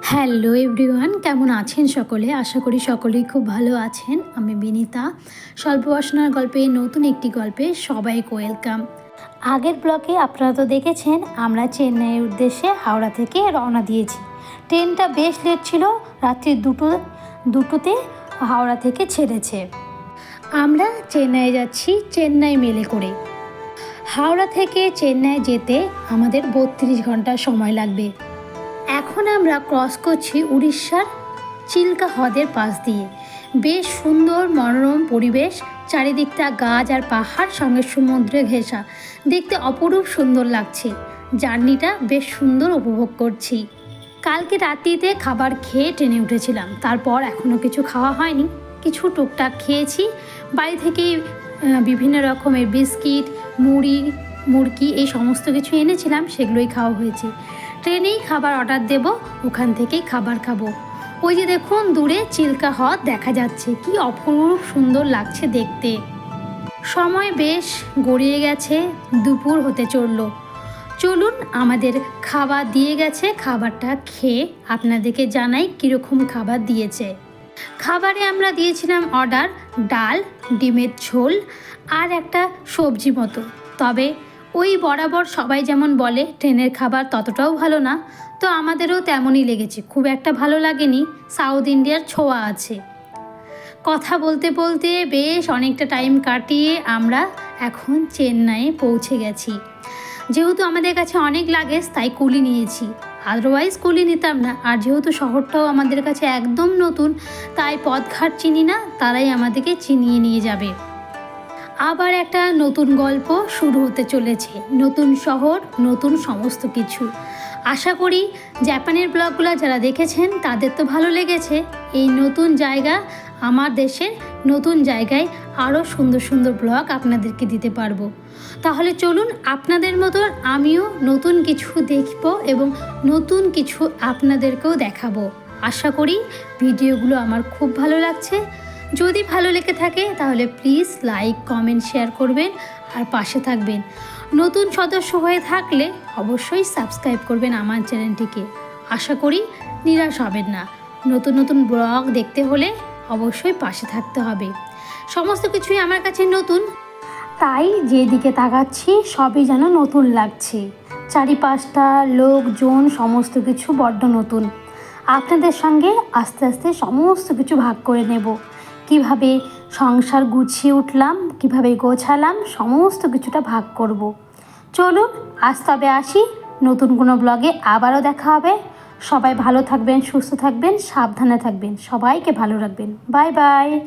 Hello everyone, কেমন আছেন সকলে? আশা করি সকলেই খুব ভালো আছেন। আমি বিনিতা। স্বল্প বাসনার গল্পে নতুন একটি গল্পে সবাইকে ওয়েলকাম। আগের ব্লকে আপনারা তো দেখেছেন, আমরা চেন্নাইয়ের উদ্দেশ্যে হাওড়া থেকে রওনা দিয়েছি। ট্রেনটা বেশ লেট ছিল, রাত্রি দুটো, দুটোতে হাওড়া থেকে ছেড়েছে। আমরা চেন্নাই যাচ্ছি চেন্নাই মেলে করে। হাওড়া থেকে চেন্নাই যেতে আমাদের বত্রিশ ঘণ্টা সময় লাগবে। এখন আমরা ক্রস করছি উড়িষ্যার চিল্কা হ্রদের পাশ দিয়ে। বেশ সুন্দর মনোরম পরিবেশ চারিদিকটা গাছ আর পাহাড় সঙ্গে সমুদ্রে ঘেঁষা। দেখতে অপরূপ সুন্দর লাগছে। জার্নিটা বেশ সুন্দর উপভোগ করছি। কালকে রাত্রিতে খাবার খেয়ে ট্রেনে উঠেছিলাম। তারপর এখনও কিছু খাওয়া হয়নি। কিছু টুকটাক খেয়েছি। বাড়ি আহ, বিভিন্ন রকমের বিস্কিট মুড়ি মুরগি এই সমস্ত কিছু এনেছিলাম। সেগুলোই খাওয়া হয়েছে। ট্রেনেই খাবার অর্ডার দেব, ওখান থেকেই খাবার খাব। ওই যে দেখুন, দূরে চিল্কা হ্রদ দেখা যাচ্ছে। কি অপরূপ সুন্দর লাগছে দেখতে। সময় বেশ গড়িয়ে গেছে, দুপুর হতে চলল। চলুন, আমাদের খাবার দিয়ে গেছে, খাবারটা খেয়ে আপনাদেরকে জানাই কীরকম খাবার দিয়েছে। খাবারে আমরা দিয়েছিলাম অর্ডার, ডাল, ডিমের ঝোল আর একটা সবজি মতো। তবে ওই বরাবর সবাই যেমন বলে, ট্রেনের খাবার ততটাও ভালো না। তো আমাদেরও তেমনই লেগেছে। খুব একটা ভালো লাগেনি। সাউথ ইন্ডিয়ার ছোঁয়া আছে। কথা বলতে বলতে বেশ অনেকটা টাইম কাটিয়ে আমরা এখন চেন্নাইয়ে পৌঁছে গেছি। যেহেতু আমাদের কাছে অনেক লাগেজ, তাই কুলি নিয়েছি। আদারওয়াইজ কুলি নিতাম না। আর যেহেতু শহরটাও আমাদের কাছে একদম নতুন, তাই পথঘাট চিনি না, তারাই আমাদেরকে চিনিয়ে নিয়ে যাবে। আবার একটা নতুন গল্প শুরু হতে চলেছে। নতুন শহর, নতুন সমস্ত কিছু। আশা করি জাপানের ব্লগগুলো যারা দেখেছেন, তাদের তো ভালো লেগেছে। এই নতুন জায়গা আমার দেশের নতুন জায়গায় আরও সুন্দর সুন্দর ব্লগ আপনাদেরকে দিতে পারব। তাহলে চলুন আপনাদের মতন আমিও নতুন কিছু দেখব এবং নতুন কিছু আপনাদেরকেও দেখাবো। আশা করি ভিডিওগুলো আমার খুব ভালো লাগছে। যদি ভালো লেগে থাকে, তাহলে প্লিজ লাইক কমেন্ট শেয়ার করবেন আর পাশে থাকবেন। নতুন সদস্য হয়ে থাকলে অবশ্যই সাবস্ক্রাইব করবেন আমার চ্যানেলটিকে আশা করি নিরাশ হবেন না। নতুন নতুন ব্লগ দেখতে হলে অবশ্যই পাশে থাকতে হবে। সমস্ত কিছুই আমার কাছে নতুন। তাই যেদিকে তাকাচ্ছি, সবই যেন নতুন লাগছে। চারিপাশটা, লোকজন, সমস্ত কিছু বড্ড নতুন। আপনাদের সঙ্গে আস্তে আস্তে সমস্ত কিছু ভাগ করে নেব। কীভাবে সংসার গুছিয়ে উঠলাম, কীভাবে গোছালাম, সমস্ত কিছুটা ভাগ করব। চলুন, আজ তবে আসি। নতুন কোনো ব্লগে আবারও দেখা হবে। সবাই ভালো থাকবেন, সুস্থ থাকবেন, সাবধানে থাকবেন। সবাইকে ভালো রাখবেন। Bye bye.